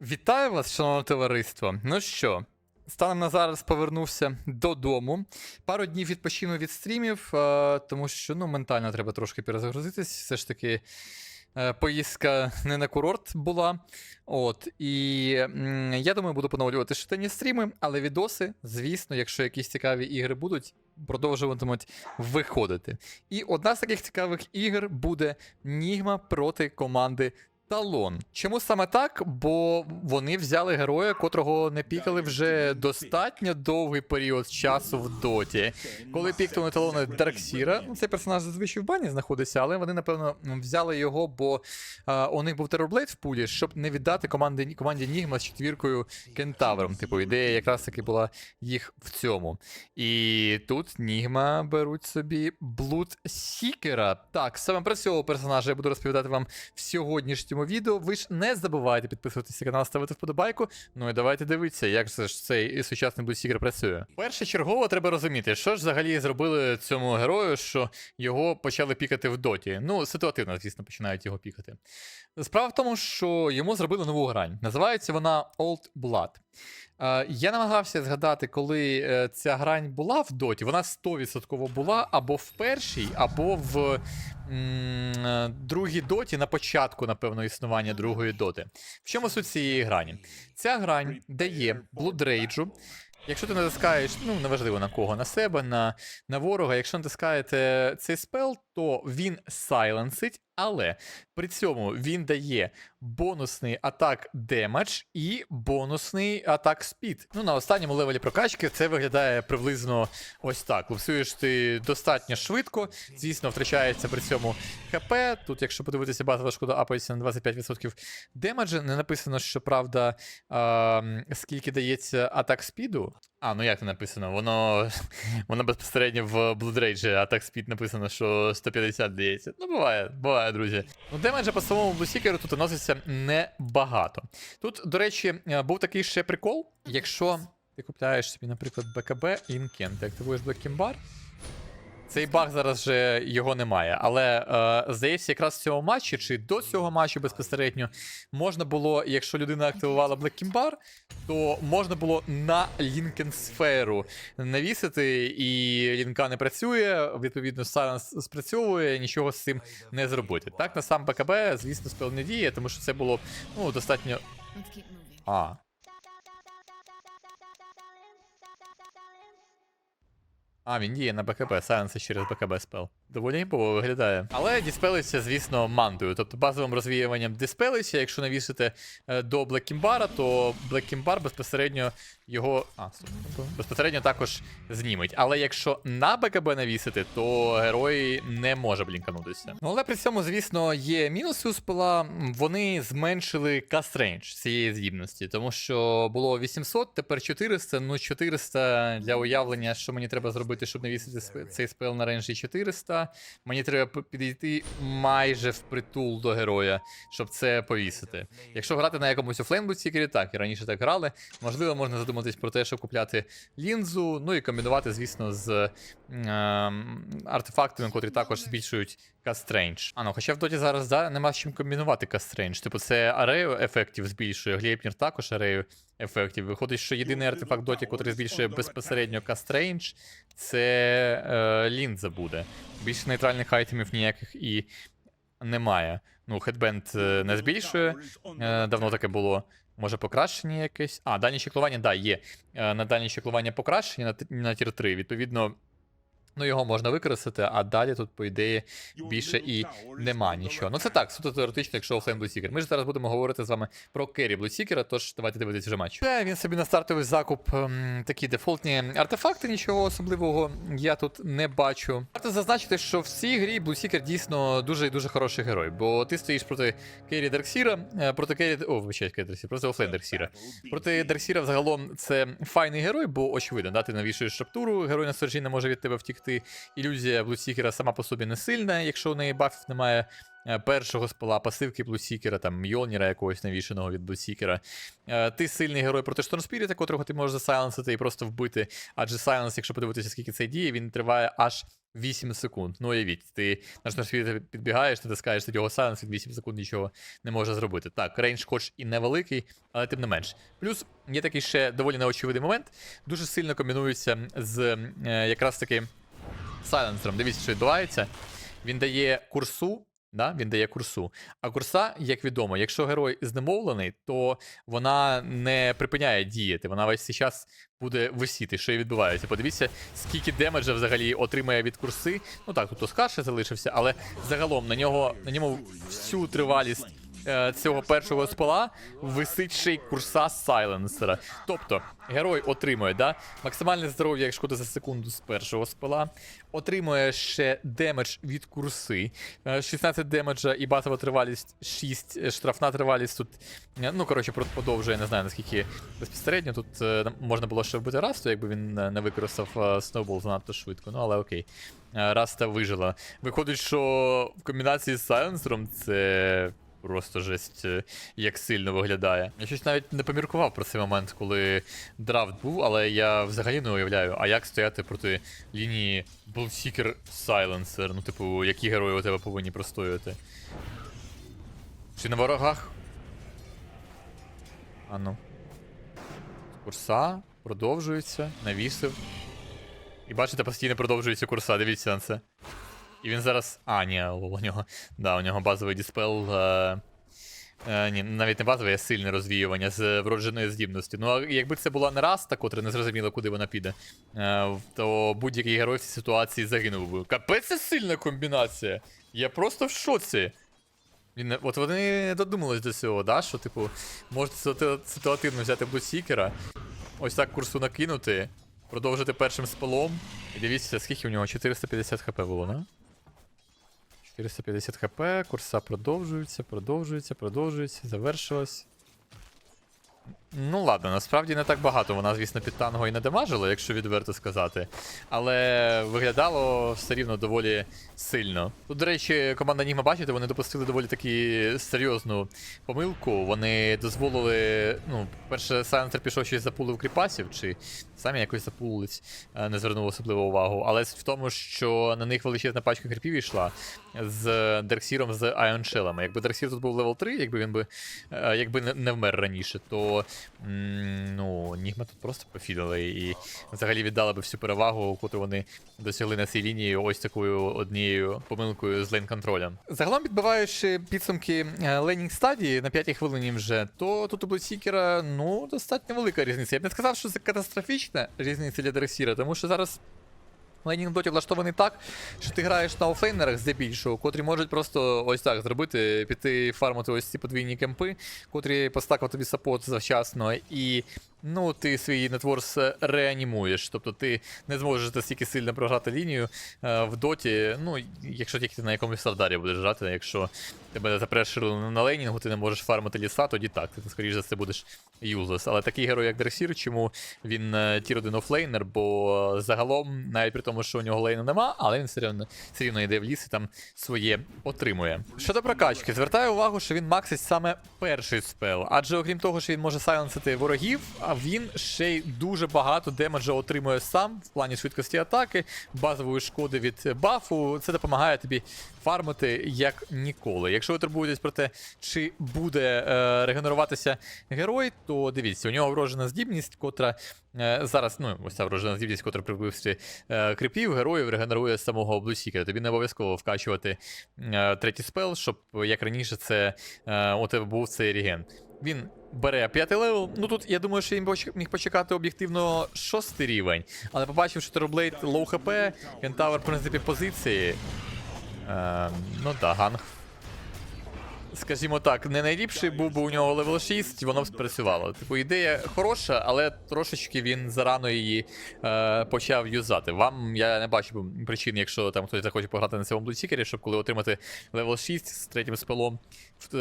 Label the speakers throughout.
Speaker 1: Вітаю вас, шановне товариство. Ну що, станом на зараз повернувся додому. Пару днів відпочину від стрімів, е, тому що ну, ментально треба трошки перезагрузитись. Все ж таки, е, поїздка не на курорт була. От, і я думаю, буду поновлювати щоденні стріми, але відоси, звісно, якщо якісь цікаві ігри будуть, продовжуватимуть виходити. І одна з таких цікавих ігр буде Нігма проти команди Талон. Чому саме так? Бо вони взяли героя, котрого не пікали вже достатньо довгий період часу в доті. Коли пікнули талони Дарксіра, ну цей персонаж зазвичай в бані знаходиться, але вони, напевно, взяли його, бо а, у них був терорблейд в пулі, щоб не віддати команді, команді Нігма з четвіркою Кентавром. Типу, ідея якраз таки була їх в цьому. І тут Нігма беруть собі Блуд Сікера. Так, саме про цього персонажа я буду розповідати вам в сьогоднішньому відео. Ви ж не забувайте підписуватися на канал, ставити вподобайку. Ну і давайте дивитися, як же ж цей сучасний Блуд працює. працює. Першочергово треба розуміти, що ж взагалі зробили цьому герою, що його почали пікати в доті. Ну, ситуативно, звісно, починають його пікати. Справа в тому, що йому зробили нову грань. Називається вона Old Blood. Я намагався згадати, коли е, ця грань була в доті. Вона 100% була або в першій, або в м, е, другій доті на початку, напевно, існування другої доти. В чому суть цієї грані? Ця грань дає блудрейджу. Якщо ти натискаєш, ну неважливо на кого, на себе, на, на ворога, якщо натискаєте цей спел, то він сайленсить, але при цьому він дає бонусний атак демедж і бонусний атак спід. Ну, на останньому левелі прокачки це виглядає приблизно ось так. Лупсуєш ти достатньо швидко, звісно, втрачається при цьому ХП. Тут, якщо подивитися, базова шкода апається на 25% демеджа. Не написано, що правда, а, скільки дається атак спіду. А, ну як це написано? Воно, воно безпосередньо в Blood Rage так спід написано, що 150 дається. Ну, буває, буває, друзі. Ну, демеджа по самому блусікеру тут наноситься небагато. Тут, до речі, е, був такий ще прикол. Якщо ти купляєш собі, наприклад, БКБ і Інкен, ти активуєш Kimbar, цей баг зараз вже його немає. Але е, здається, якраз в цьому матчі, чи до цього матчу безпосередньо, можна було, якщо людина активувала Black Kimbar, то можна було на Лінкен сферу навісити, і лінка не працює, відповідно, Silence спрацьовує, нічого з цим не зробити. Так, на сам БКБ, звісно, спел не діє, тому що це було ну, достатньо. А. А, він діє на БКБ, сайленс через БКБ спел. Доволі непово виглядає. Але діспелиться, звісно, мантою. Тобто базовим розвіюванням диспелиться. Якщо навісити е, до Блеккімбара, то Блеккімбар безпосередньо його. А, стоп, безпосередньо також зніметь. Але якщо на БКБ навісити, то герой не може блінканутися. Ну але при цьому, звісно, є мінуси у спела. Вони зменшили каст рейндж цієї здібності, тому що було 800, тепер 400. Ну 400 для уявлення, що мені треба зробити, щоб навісити цей спел на рейнджі 400. Мені треба підійти майже впритул до героя, щоб це повісити. Якщо грати на якомусь офлейнбуцікері, так, і раніше так грали, можливо, можна задуматись про те, щоб купляти лінзу, ну і комбінувати, звісно, з ем, артефактами, котрі також збільшують Range. А ну, хоча в доті зараз да, нема з чим комбінувати Range. Типу, це арею ефектів збільшує, Глейпнір також арею ефектів. Виходить, що єдиний артефакт доті, котрий збільшує безпосередньо Range, це е, лінза буде. Більше нейтральних айтемів ніяких і немає. Ну, хедбенд е, не збільшує. Е, давно таке було. Може, покращення якесь. А, дальнє чеклування, да, є. Е, на дальні чеклування покращення на, на тір 3. Відповідно, ну його можна використати, а далі тут, по ідеї, більше і нема нічого. Ну це так, суто теоретично, якщо офлейн Блусікер. Ми ж зараз будемо говорити з вами про керрі Блусікера, тож давайте дивитися вже матч. Він собі на стартовий закуп ем, такі дефолтні артефакти, нічого особливого я тут не бачу. Варто зазначити, що в цій грі Блусікер дійсно дуже і дуже хороший герой, бо ти стоїш проти Керрі Дарксіра, е, проти Керрі. О, вибачайте, Керрі проти офлейн Дарксіра. Проти Дарксіра взагалом це файний герой, бо очевидно, да, ти навішуєш шаптуру, герой на сержі не може від тебе втікти. Ілюзія Блусікера сама по собі не сильна, якщо у неї бафів немає е, першого спала, пасивки Блусікера, там Мьолніра якогось навішеного від Блусікера. Ти сильний герой проти Штормспіріта, котрого ти можеш засайленсити і просто вбити. Адже сайленс, якщо подивитися, скільки це діє, він триває аж 8 секунд. Ну, уявіть, ти на світ підбігаєш, натискаєш тоді його сайленс, від 8 секунд нічого не може зробити. Так, рейндж хоч і невеликий, але тим не менш. Плюс є такий ще доволі неочевидний момент, дуже сильно комбінується з е, якраз таки сайленсером. Дивіться, що відбувається. Він дає курсу. Да, він дає курсу. А курса, як відомо, якщо герой знемовлений, то вона не припиняє діяти. Вона весь час буде висіти, що і відбувається. Подивіться, скільки демеджа взагалі отримає від курси. Ну так, тут Оскар ще залишився, але загалом на нього на ньому всю тривалість цього першого спала висить ще й курса сайленсера. Тобто герой отримує да, максимальне здоров'я, як шкода за секунду з першого спала, отримує ще демедж від курси, е, 16 демеджа і базова тривалість 6, е, штрафна тривалість тут. е, Ну, коротше, про- подовжує, не знаю наскільки безпосередньо. Тут е, можна було ще вбити Расту, якби він е, не використав е, сноубол занадто швидко, ну але окей. Е, Раста вижила. Виходить, що в комбінації з сайленсером це просто жесть, е, як сильно виглядає. Я щось навіть не поміркував про цей момент, коли драфт був, але я взагалі не уявляю, а як стояти проти лінії Bloodseeker Silencer, ну, типу, які герої у тебе повинні простоювати. Чи на ворогах? А ну. Курса продовжується, навісив. І бачите, постійно продовжується курса, дивіться на це. І він зараз. А, ні, у нього. Да, у нього базовий диспел. Е... Е, ні, навіть не базове, а сильне розвіювання з вродженої здібності. Ну, а якби це була не Раста, котра не зрозуміло, куди вона піде, е, то будь-який герой в цій ситуації загинув би. Капець це сильна комбінація. Я просто в шоці. От вони додумались до цього, да? що, типу, можете ситуативно взяти Блудсікера, ось так курсу накинути, продовжити першим спалом. І дивіться, скільки у нього 450 хп було, да? 450 хп, курса продовжується, продовжується, продовжується, завершилось. Ну ладно, насправді не так багато вона, звісно, під танго і не дамажила, якщо відверто сказати. Але виглядало все рівно доволі сильно. Тут, до речі, команда Нігма, бачите, вони допустили доволі таки серйозну помилку. Вони дозволили. Ну, перше, Сайленсер пішов щось запулив кріпасів, чи самі якось запулились, е, не звернув особливо увагу. Але в тому, що на них величезна пачка кріпів йшла з Дерксіром з Айоншелами. Якби Дерксір тут був левел 3, якби він би е, якби не, вмер раніше, то ну, Нігма тут просто пофідали і взагалі віддали би всю перевагу, яку вони досягли на цій лінії ось такою однією помилкою з лейн-контролем. Загалом, підбиваючи підсумки е, лейнінг стадії на п'ятій хвилині вже, то тут у Блудсікера ну, достатньо велика різниця. Я б не сказав, що це катастрофічна різниця для Дрексіра, тому що зараз Лейнінг доті влаштований так, що ти граєш на офейнерах здебільшого, котрі можуть просто ось так зробити, піти фармити ось ці подвійні кемпи, котрі постакав тобі сапот завчасно, і ну, ти свій нетворс реанімуєш. Тобто ти не зможеш настільки сильно програти лінію е, в доті, ну, якщо тільки ти на якомусь сардарі будеш грати, якщо тебе запрешили на лейнінгу, ти не можеш фармити ліса, тоді так, ти скоріш за це будеш юзлес. Але такий герой, як Дресір, чому він е, тір 1 офлейнер, бо загалом, навіть при тому, що у нього лейну нема, але він все рівно, все рівно йде в ліс і там своє отримує. Щодо прокачки, звертаю увагу, що він максить саме перший спел, адже окрім того, що він може сайленсити ворогів, він ще й дуже багато демеджа отримує сам в плані швидкості атаки, базової шкоди від бафу. Це допомагає тобі фармити як ніколи. Якщо ви турбуєтесь про те, чи буде е, регенеруватися герой, то дивіться, у нього врожена здібність, котра е, зараз, ну, ось ця врожена здібність, котра при вбивстві е, крипів, героїв регенерує самого Блусікера. Тобі не обов'язково вкачувати е, третій спел, щоб як раніше це е, у тебе був цей реген. Він бере п'ятий левел. Ну тут я думаю, що він міг почекати об'єктивно шостий рівень, але побачив, що Терблейд лоу хп, Кентавр, в принципі, позиції. Е, ну так, ганг. Скажімо так, не найліпший був би у нього левел 6, воно б спрацювало. Типу, ідея хороша, але трошечки він зарано її е, почав юзати. Вам я не бачу причин, якщо там хтось захоче пограти на цьому блудсікері, щоб коли отримати левел 6 з третім спелом,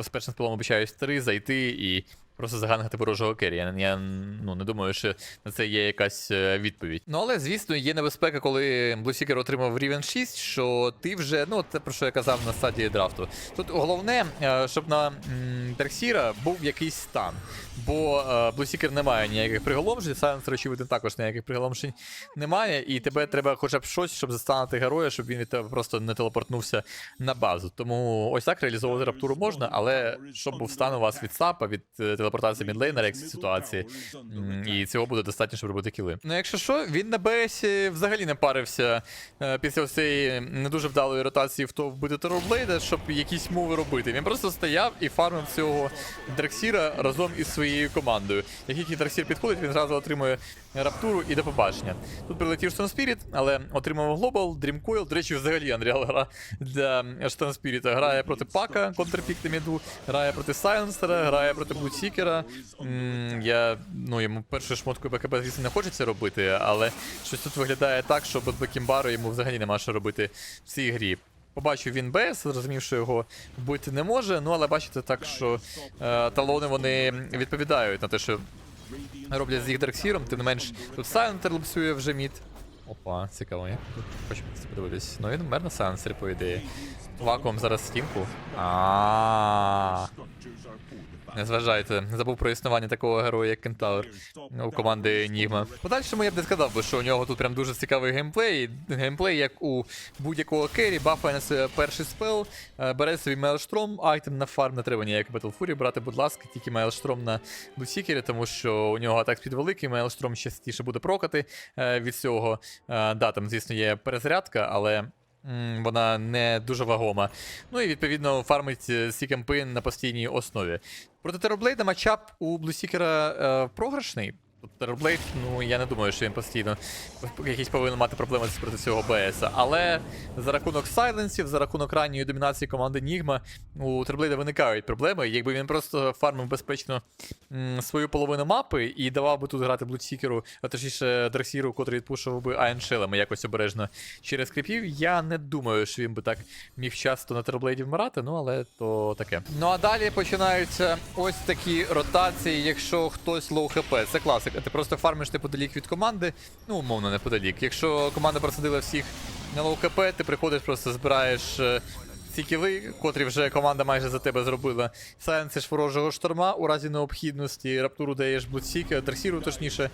Speaker 1: з першим спелом обіцяюсь 3, зайти і просто заганити ворожого керрі. Я, я ну, не думаю, що на це є якась е, відповідь. Ну але звісно, є небезпека, коли Блусікер отримав рівень 6, що ти вже, ну це про що я казав на стадії драфту. Тут головне, е, щоб на Дарксіра був якийсь стан. Бо е, Блусікер не має ніяких приголомшень, Сайленсер, очевидно, також ніяких приголомшень немає, і тебе треба хоча б щось, щоб застанути героя, щоб він від тебе просто не телепортнувся на базу. Тому ось так реалізовувати раптуру можна, але щоб був стан у вас від сапа, від телепортації мідлейнера, як ситуації. І цього буде достатньо, щоб робити кіли. Ну, якщо що, він на БС взагалі не парився е, після цієї не дуже вдалої ротації в то вбити Терорблейда, щоб якісь мови робити. Він просто стояв і фармив цього Драксіра разом із своєю командою. Як тільки Драксір підходить, він зразу отримує раптуру і до побачення. Тут прилетів Spirit, але отримав Global, Dream Coil. До речі, взагалі Unreal гра для Spirit. Грає проти Пака, контрпік на міду, грає проти Сайленсера, грає проти Блудсікера. Я, ну, йому першу шмотку БКБ, звісно, не хочеться робити, але щось тут виглядає так, що без Бекімбару йому взагалі нема що робити в цій грі. Побачив він БС, зрозумів, що його вбити не може. Ну але бачите так, що е, талони вони відповідають на те, що роблять з їх Дарксіром, тим не менш тут Сайлентер лупсує вже мід. Опа, цікаво, я хочу це подивитись. Ну він вмер на Сайленсері, по ідеї. Вакуум зараз стінку. А. Не зважайте, забув про існування такого героя, як Кентавр у команди Нігма. Подальшому я б не сказав би, що у нього тут прям дуже цікавий геймплей. Геймплей, як у будь-якого керрі, бафає на себе перший спел, е, бере собі Мейлштром, айтем на фарм, не треба ніякий Battle Fury брати, будь ласка, тільки Мейлштром на Лусікері, тому що у нього атак спід великий, Мейлштром частіше буде прокати е, від цього. Е, Да, там, звісно, є перезарядка, але. Вона не дуже вагома. Ну і відповідно фармить сікемпин на постійній основі. Проти тероблейда матчап у Блусікера е, програшний. Тобто Терорблейд, ну я не думаю, що він постійно якісь повинен мати проблеми проти цього БС. Але за рахунок сайленсів, за рахунок ранньої домінації команди Нігма, у Терорблейда виникають проблеми. Якби він просто фармив безпечно м, свою половину мапи і давав би тут грати Блудсікеру, а точніше Драксіру, котрий відпушував би Айншелами якось обережно через кріпів, я не думаю, що він би так міг часто на Терорблейді вмирати, ну але то таке. Ну а далі починаються ось такі ротації, якщо хтось лоу хп. Це класика. Ти просто фармиш неподалік від команди, ну умовно неподалік. Якщо команда просадила всіх на лоу КП, ти приходиш, просто збираєш. Ці кіли, котрі вже команда майже за тебе зробила. Сайленсиш ворожого шторма у разі необхідності. Раптуру даєш блудсіки, дресіру точніше.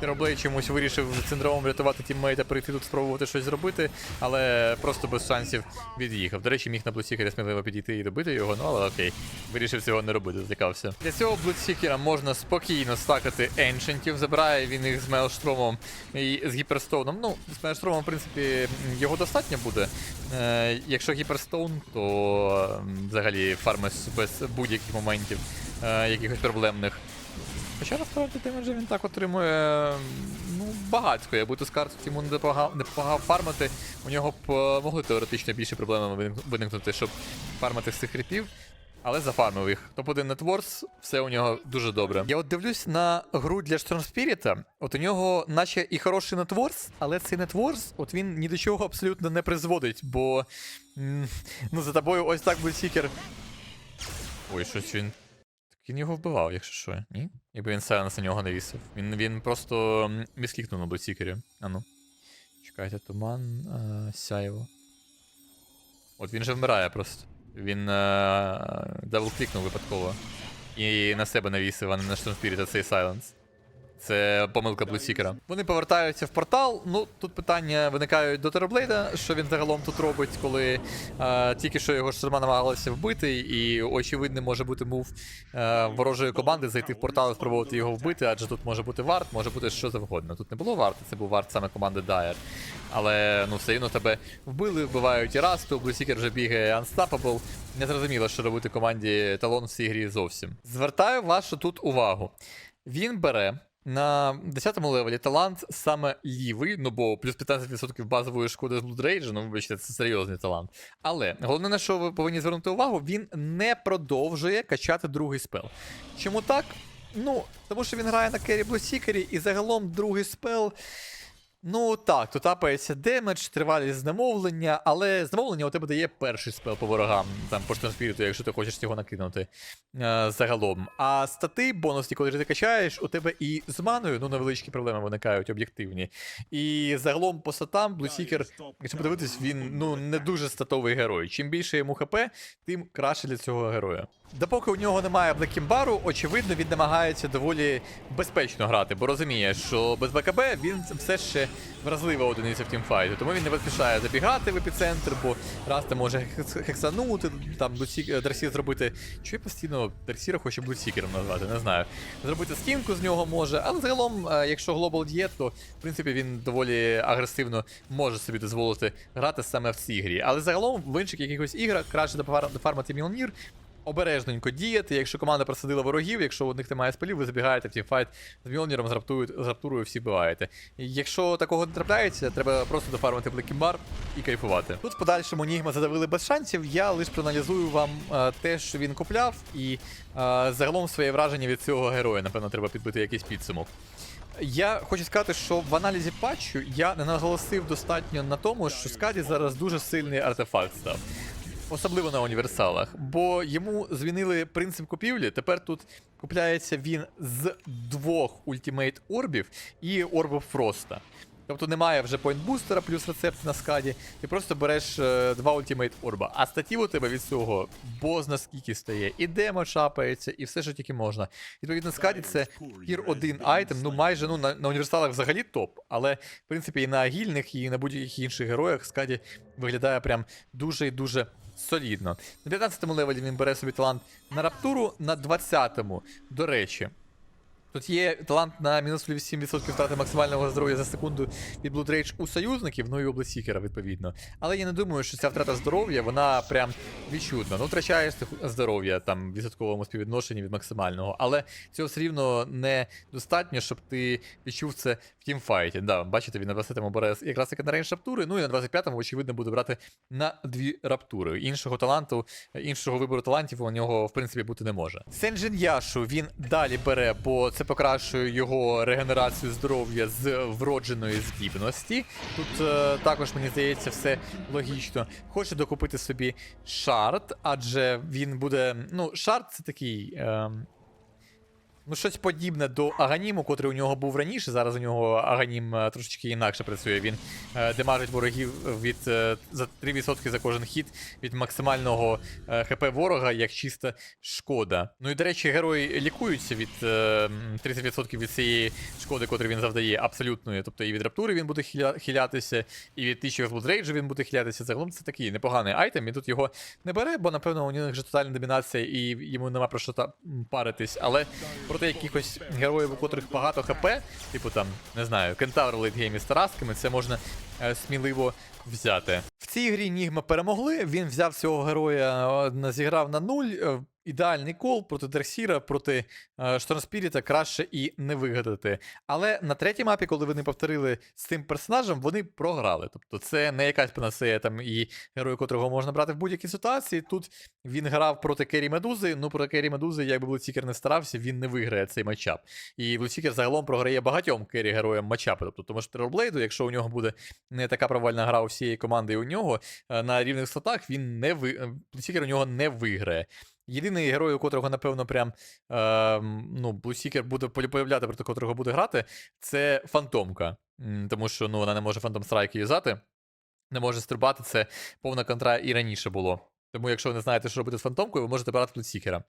Speaker 1: Тероблей чомусь вирішив синдромом врятувати тіммейта, прийти тут спробувати щось зробити, але просто без шансів від'їхав. До речі, міг на блудсікері сміливо підійти і добити його, ну але окей. Вирішив цього не робити, злякався. Для цього блудсікера можна спокійно стакати еншентів. Забирає він їх з Мейлштромом і з гіперстоуном. Ну, з Мейлштромом, в принципі, його достатньо буде. Е, якщо гіперстоун, то взагалі фармис без будь-яких моментів е, якихось проблемних. Хоча насправді демеджа він так отримує м, ну, багатько. Якби ту скарту йому не допомагав, фармити, у нього б е, могли теоретично більше проблеми виникнути, щоб фармити з цих кріпів. Але зафармив їх. Топ-1 Нетворс, все у нього дуже добре. Я от дивлюсь на гру для Spirit, От у нього, наче і хороший нетворс, але цей нетворс, от він ні до чого абсолютно не призводить, бо ну за тобою ось так Блюсікер. Ой, щось він. Так він його вбивав, якщо що, ні? Якби він сайленс на нього не вісив. Він, він просто м, місклікнув на Блюсікері. А ну. Чекайте, туман, е, сяєво. От він же вмирає просто. Він е, даблклікнув випадково. І на себе навісив, а не на Штормспіріта цей сайленс. Це помилка Блусікера. Вони повертаються в портал. Ну, тут питання виникають до Тераблейда, що він загалом тут робить, коли е, тільки що його шторма намагалися вбити, і очевидно може бути мув е, ворожої команди зайти в портал і спробувати його вбити, адже тут може бути варт, може бути що завгодно. Тут не було варти, це був варт саме команди Dire. Але ну все одно тебе вбили, вбивають і раз, то Блюсікер вже бігає Unstoppable. Не зрозуміло, що робити команді Талон в цій грі зовсім. Звертаю вашу тут увагу. Він бере на 10-му левелі талант саме лівий, ну бо плюс 15% базової шкоди з Rage, ну вибачте, це серйозний талант. Але головне, на що ви повинні звернути увагу, він не продовжує качати другий спел. Чому так? Ну, тому що він грає на Керрі Блусікері, і загалом другий спел. Ну так, тут апається демедж, тривалість знемовлення, але знемовлення у тебе дає перший спел по ворогам, там по штанспіріту, якщо ти хочеш його накинути е, загалом. А стати бонусні, коли ти качаєш, у тебе і з маною ну, невеличкі проблеми виникають об'єктивні. І загалом по статам Блусікер, якщо подивитись, він ну не дуже статовий герой. Чим більше йому ХП, тим краще для цього героя. Допоки у нього немає блекімбару, очевидно, він намагається доволі безпечно грати, бо розуміє, що без БКБ він все ще вразлива одиниця в тімфайті. Тому він не поспішає забігати в епіцентр, бо раз ти може хексанути, там Блусік- Дарсі зробити. Я постійно Дарсіра хоче Блусікером назвати, не знаю. Зробити скінку з нього може, але загалом, е, якщо глобал є, то в принципі він доволі агресивно може собі дозволити грати саме в цій грі. Але загалом в інших якихось іграх краще дофар- дофармити Мілнір, обережненько діяти. Якщо команда просадила ворогів, якщо у них немає спелів, ви забігаєте в тімфайт з Мілніром, з з раптурою всі биваєте. Якщо такого не трапляється, треба просто дофармити Блекімбар і кайфувати. Тут в подальшому Нігма задавили без шансів. Я лише проаналізую вам е, те, що він купляв, і е, загалом своє враження від цього героя. Напевно, треба підбити якийсь підсумок. Я хочу сказати, що в аналізі патчу я не наголосив достатньо на тому, що Скаді зараз дуже сильний артефакт став. Особливо на універсалах, бо йому змінили принцип купівлі. Тепер тут купляється він з двох ультимейт орбів і орбів Фроста. Тобто немає вже поінтбустера плюс рецепт на скаді. Ти просто береш е, два ультимейт орба. А статів у тебе від цього бозна скільки стає, і демо чапається, і все, що тільки можна. Відповідно, скаді це тір один айтем, ну майже ну на, на універсалах взагалі топ. Але в принципі і на агільних, і на будь-яких інших героях скаді виглядає прям дуже і дуже солідно. На 15-му левелі він бере собі талант на раптуру, на 20-му, до речі. Тут є талант на мінус 8% втрати максимального здоров'я за секунду від Blood Rage у союзників, ну і у Блесікера, відповідно. Але я не думаю, що ця втрата здоров'я, вона прям відчутна. Ну, втрачаєш здоров'я там в відсотковому співвідношенні від максимального, але цього все рівно не достатньо, щоб ти відчув це в тімфайті. Да, бачите, він на 20-му бере якраз таки на рейндж раптури, ну і на 25-му, очевидно, буде брати на дві раптури. Іншого таланту, іншого вибору талантів у нього, в принципі, бути не може. Сенджин Яшу він далі бере, бо це покращує його регенерацію здоров'я з вродженої здібності. Тут е, також, мені здається, все логічно. Хоче докупити собі шарт, адже він буде. Ну, шарт це такий. Е, Ну, щось подібне до Аганіму, котрий у нього був раніше. Зараз у нього Аганім е, трошечки інакше працює. Він е, демажить ворогів від е, за 3% за кожен хід від максимального ХП ворога, як чиста шкода. Ну і до речі, герої лікуються від е, м, 30% від цієї шкоди, котру він завдає, абсолютної. Тобто і від раптури він буде хиля- хилятися, і від тисячі Блудрейджу він буде хилятися. Загалом це такий непоганий айтем. І тут його не бере, бо напевно у них вже тотальна домінація, і йому нема про що паритись. Але проти якихось героїв, у котрих багато ХП, типу там, не знаю, кентавр лейтгеймі з тарасками, це можна е, сміливо взяти. В цій грі Нігма перемогли. Він взяв цього героя, е, зіграв на нуль. Е, Ідеальний кол проти Дерсіра, проти е, Штормспіріта краще і не вигадати. Але на третій мапі, коли вони повторили з цим персонажем, вони програли. Тобто це не якась панацея там і герой, котрого можна брати в будь-якій ситуації. Тут він грав проти Керрі Медузи. Ну, проти Керрі Медузи, якби Блуцікер не старався, він не виграє цей матчап. І Блуцікер загалом програє багатьом керрі героям матчапи. Тобто, тому що Терорблейду, якщо у нього буде не така провальна гра у всієї команди і у нього е, на рівних слотах, він не ви... Блуцікер у нього не виграє. Єдиний герой, у котрого, напевно, прям е, ну, Блусікер буде появляти, проти котрого буде грати, це фантомка. Тому що ну, вона не може фантом Страйк юзати, не може стрибати. Це повна контра і раніше було. Тому, якщо ви не знаєте, що робити з фантомкою, ви можете брати Блусікера.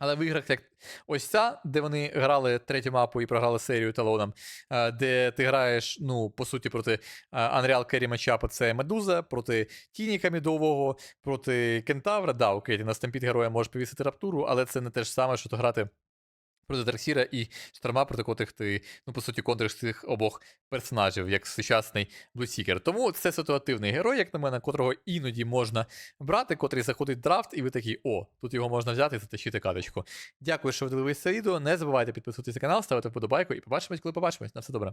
Speaker 1: Але в іграх, як ось ця, де вони грали третю мапу і програли серію талоном, е, де ти граєш, ну, по суті, проти е, Unreal Carry матчапа це Медуза, проти Тініка Мідового, проти Кентавра. Да, окей, ти на стампід героя можеш повісити раптуру, але це не те ж саме, що то грати проти Дарксіра і Шторма, проти котрих ти, ну, по суті, контриш цих обох персонажів, як сучасний Блусікер. Тому це ситуативний герой, як на мене, котрого іноді можна брати, котрий заходить драфт, і ви такі, о, тут його можна взяти і затащити каточку. Дякую, що ви дивилися відео. Не забувайте підписуватися на канал, ставити вподобайку і побачимось, коли побачимось. На все добре.